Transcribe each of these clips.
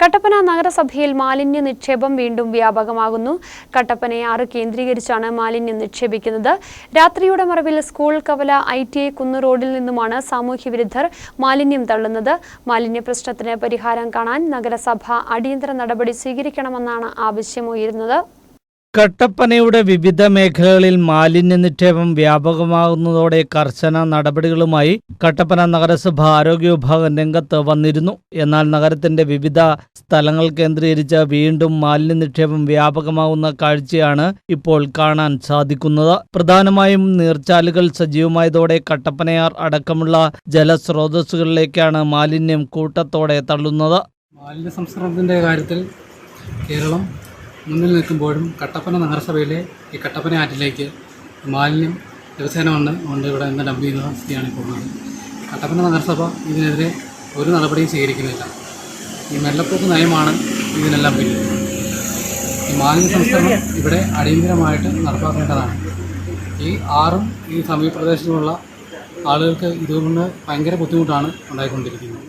കട്ടപ്പന നഗരസഭയിൽ മാലിന്യ നിക്ഷേപം വീണ്ടും വ്യാപകമാകുന്നു. കട്ടപ്പനയെ ആറ് കേന്ദ്രീകരിച്ചാണ് മാലിന്യം നിക്ഷേപിക്കുന്നത്. രാത്രിയുടെ മറവിൽ സ്കൂൾ കവല ഐ ടി ഐ കുന്ന് റോഡിൽ നിന്നുമാണ് സാമൂഹ്യ വിരുദ്ധർ മാലിന്യം തള്ളുന്നത്. മാലിന്യ പ്രശ്നത്തിന് പരിഹാരം കാണാൻ നഗരസഭ അടിയന്തര നടപടി സ്വീകരിക്കണമെന്നാണ് ആവശ്യമുയരുന്നത് കട്ടപ്പനയുടെ വിവിധ മേഖലകളിൽ മാലിന്യ നിക്ഷേപം വ്യാപകമാകുന്നതോടെ കർശന നടപടികളുമായി കട്ടപ്പന നഗരസഭ ആരോഗ്യ വിഭാഗം രംഗത്ത് വന്നിരുന്നു. എന്നാൽ നഗരത്തിന്റെ വിവിധ സ്ഥലങ്ങൾ കേന്ദ്രീകരിച്ച് വീണ്ടും മാലിന്യ നിക്ഷേപം വ്യാപകമാകുന്ന കാഴ്ചയാണ് ഇപ്പോൾ കാണാൻ സാധിക്കുന്നത്. പ്രധാനമായും നീർച്ചാലുകൾ സജീവമായതോടെ കട്ടപ്പനയാർ അടക്കമുള്ള ജലസ്രോതസ്സുകളിലേക്കാണ് മാലിന്യം കൂട്ടത്തോടെ തള്ളുന്നത്. മാലിന്യ സംസ്കരണത്തിന്റെ കാര്യത്തിൽ കേരളം മുന്നിൽ നിൽക്കുമ്പോഴും കട്ടപ്പന നഗരസഭയിലെ ഈ കട്ടപ്പന ആറ്റിലേക്ക് മാലിന്യം ദിവസേന വന്ന് കൊണ്ട് ഇവിടെ നിന്ന് ഡംപ് ചെയ്യുന്ന സ്ഥിതിയാണ് ഇപ്പോൾ ഉള്ളത്. കട്ടപ്പന നഗരസഭ ഇതിനെതിരെ ഒരു നടപടിയും സ്വീകരിക്കുന്നില്ല. ഈ മെല്ലപ്പോക്ക് നയമാണ് ഇതിനെല്ലാം പിന്നിൽ. ഈ മാലിന്യ സംസ്കരണം ഇവിടെ അടിയന്തരമായിട്ട് നടപ്പാക്കേണ്ടതാണ്. ഈ ആറും ഈ സമീപ പ്രദേശത്തുമുള്ള ആളുകൾക്ക് ഇതുകൊണ്ട് ഭയങ്കര ബുദ്ധിമുട്ടാണ് ഉണ്ടായിക്കൊണ്ടിരിക്കുന്നത്.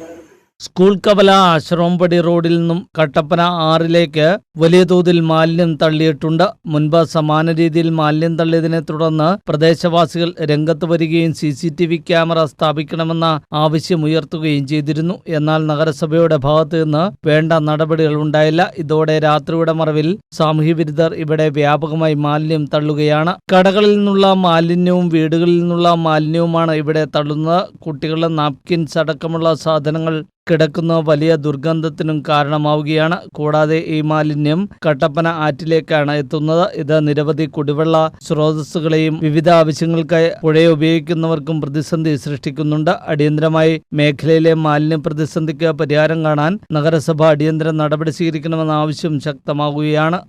സ്കൂൾ കവല ആശ്രമംപടി റോഡിൽ നിന്നും കട്ടപ്പന ആറിലേക്ക് വലിയ തോതിൽ മാലിന്യം തള്ളിയിട്ടുണ്ട്. മുൻപ് സമാന രീതിയിൽ മാലിന്യം തള്ളിയതിനെ തുടർന്ന് പ്രദേശവാസികൾ രംഗത്ത് വരികയും C C T V camera സ്ഥാപിക്കണമെന്ന ആവശ്യമുയർത്തുകയും ചെയ്തിരുന്നു. എന്നാൽ നഗരസഭയുടെ ഭാഗത്ത് നിന്ന് വേണ്ട നടപടികൾ ഉണ്ടായില്ല. ഇതോടെ രാത്രിയുടെ മറവിൽ സാമൂഹ്യ വിരുദ്ധർ ഇവിടെ വ്യാപകമായി മാലിന്യം തള്ളുകയാണ്. കടകളിൽ നിന്നുള്ള മാലിന്യവും വീടുകളിൽ നിന്നുള്ള മാലിന്യവുമാണ് ഇവിടെ തള്ളുന്നത്. കുട്ടികളുടെ നാപ്കിൻസ് അടക്കമുള്ള സാധനങ്ങൾ കിടക്കുന്ന വലിയ ദുർഗന്ധത്തിനും കാരണമാവുകയാണ്. കൂടാതെ ഈ മാലിന്യം കട്ടപ്പന ആറ്റിലേക്കാണ് എത്തുന്നത്. ഇത് നിരവധി കുടിവെള്ള സ്രോതസ്സുകളെയും വിവിധ ആവശ്യങ്ങൾക്കായി പുഴയെ ഉപയോഗിക്കുന്നവർക്കും പ്രതിസന്ധി സൃഷ്ടിക്കുന്നുണ്ട്. അടിയന്തരമായി മേഖലയിലെ മാലിന്യ പ്രതിസന്ധിക്ക് പരിഹാരം കാണാൻ നഗരസഭ അടിയന്തര നടപടി സ്വീകരിക്കണമെന്ന ആവശ്യം ശക്തമാകുകയാണ്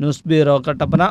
ന്യൂസ് ബ്യൂറോ കട്ടപ്പന.